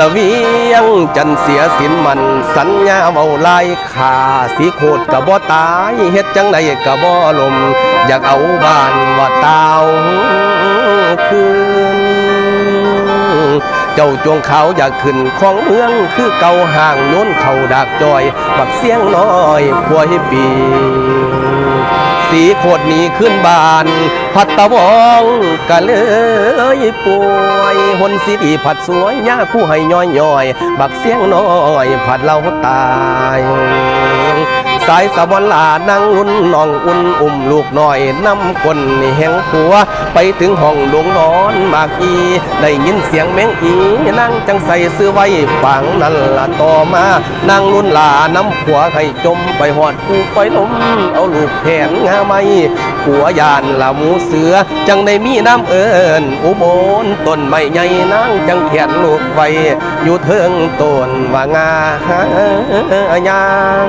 ละเวียงจันเสียสินมัน สัญญาเอาลายขาสีโคตรกะบ่ตายเฮ็ดจังไดกะบ่ลม อยากเอาบ้านว่าตาวคืน เจ้าจวงขาอยากขึ้นของเมืองคือเก่าห่างโน้นเขาดากจอย บักเสียงน้อยพวยปีสีโคดหนีขึ้นบาน พัดตะวองก็เลยป่วยหนสีดีผัดสวยย่าผู้ให้ย้อยย้อย บักเสียงน้อย ผัดเราตาย สายสะบอนลานั่งลุ้นน้องอุ่นอุ้มลูกน้อยนำคนแห่งผัว ไปถึงห้องดวงนอนมากอี ได้ยินเสียงแมงอีนั่งจังใส่เสื้อไว้ปังนั่นละต่อมานั่งลุ้นลาน้ำผัวให้จมไปหอดกูไปล้มเอาลูกแผนงาไม่ผัวยานละหมูเสือ จังได้มีน้ำเอิญอุบลต้นไม้ใหญ่นั่งจังแขนลูกไว้อยู่เทิงต้นว่างาหยาง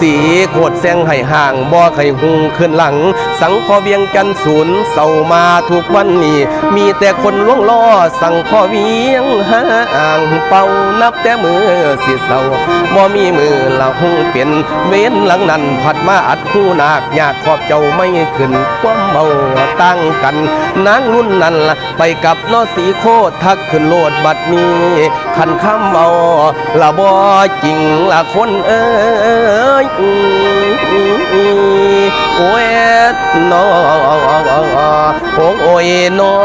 สีโคดแซงให้ห่างบ่ไข่หุงขึ้นหลัง สังพอเวียงจันศูนย์เศร้ามาทุกวันนี้มีแต่คนล่วงล้อสังพอเวียงหาอ่างเป่านับแต่มือสิเศร้าบ่มีมือละหุงเป็นเว้นหลังนั้นผัดมาอัดคู่นาคยากขอบเจ้าไม่ขึ้นความเมาตั้งกันนางรุ่นนั้นละไปกับนอสีโคตทักขึ้นโลดบัดนี้ขันข้ามเมาละบ่จริงละคนเอ้ยโอ้ยน้องโอ้ยน้อ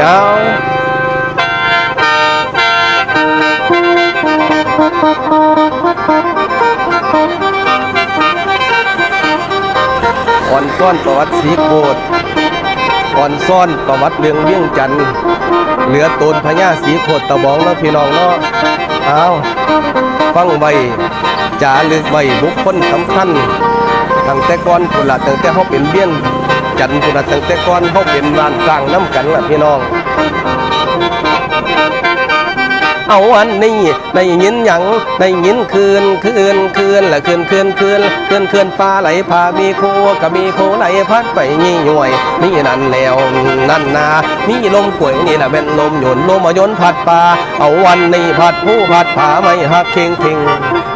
ยาวอ่อนซ่อนประวัติสีโกด อ่อนซ่อนประวัติเรื่องเวียงจันทน์เหลือตนพญาสีโคดตะบองแล้วพี่น้องเนาะเอาฟังไว้จาลึกไว้บุคคลสำคัญตั้งแต่ก่อนคนละตั้งแต่เขาเป็นเบี้ยงจันคนละตั้งแต่ก่อนเขาเป็นบ้านสร้างน้ำกันละพี่น้องาอันนี้ได้ยินหยังได้ยินคืนคืนคืนละคืนคืนคืนคืนคืนฟ้าไหลพามีโคก็มีโคไหลพัดไปยี่หน่วยนี่นั่นแล้วนั่นนามีลมกวยนี่ละเป็นลมหยนลมมายนพัดป่าเอาวันนี้พัดผู้พัดผาไม่หักเข่งเข่ง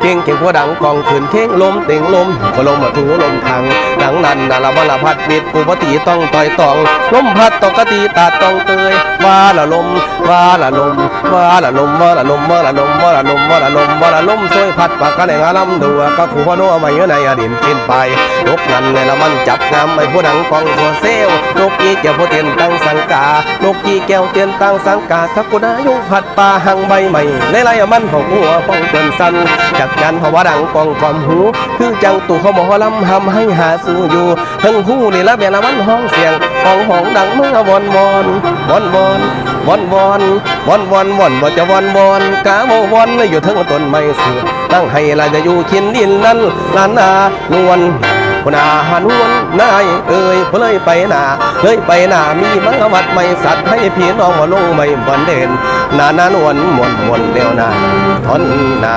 เข่งเข่งหัวดังกองขืนเข่งลมเต็งลมก็ลมมาถูลมทางดังนั้นน่ะละวันละพัดบิดปูปติต้องต่อยตองลมพัดตกกะตีตาต้องเตยว่าละลมว่าละลมว่าละลมว่าละลมว่าละลมว่าละลมว่าละลมว่าละลมซอยพัดปากกันในงาลำดัวก็ขู่พโนเอามาอยู่ในอดินกินไปนกนั้นในละมันจับงามไอ้ผู้ดังกองโซเซลนกอีแก้วผู้เตียนต กานกอีแก้วเตียนตั้งสังกาสักกุณายุพัดป่าหังใบใหม่ในไรมันของหัวป้องเตือนสันจักจันเพราะว่าดังกองความหู คือจังตู่เขาหมอลำทำให้หาสู้อยู่ทั้งหูนี่ละเบียละมันห้องเสียงห้องห้องดังเมื่อวอนวอนวอนวอนวอนวอนวอนวอนวอนบ่จะวอนวอนกาโมวอนอยู่ทั้งต้นไม้เสือตั้งให้ละจะอยู่ขินดินนั้นลานนานวล คนอาหารวนนายเอ่ยเพลยไปหนาเลยไปหนามีมังวัดไม่สัตว์ให้พี่น้องมาลงไม่บันเด่นนานานวลมวนมวนเดียวนาทอนนา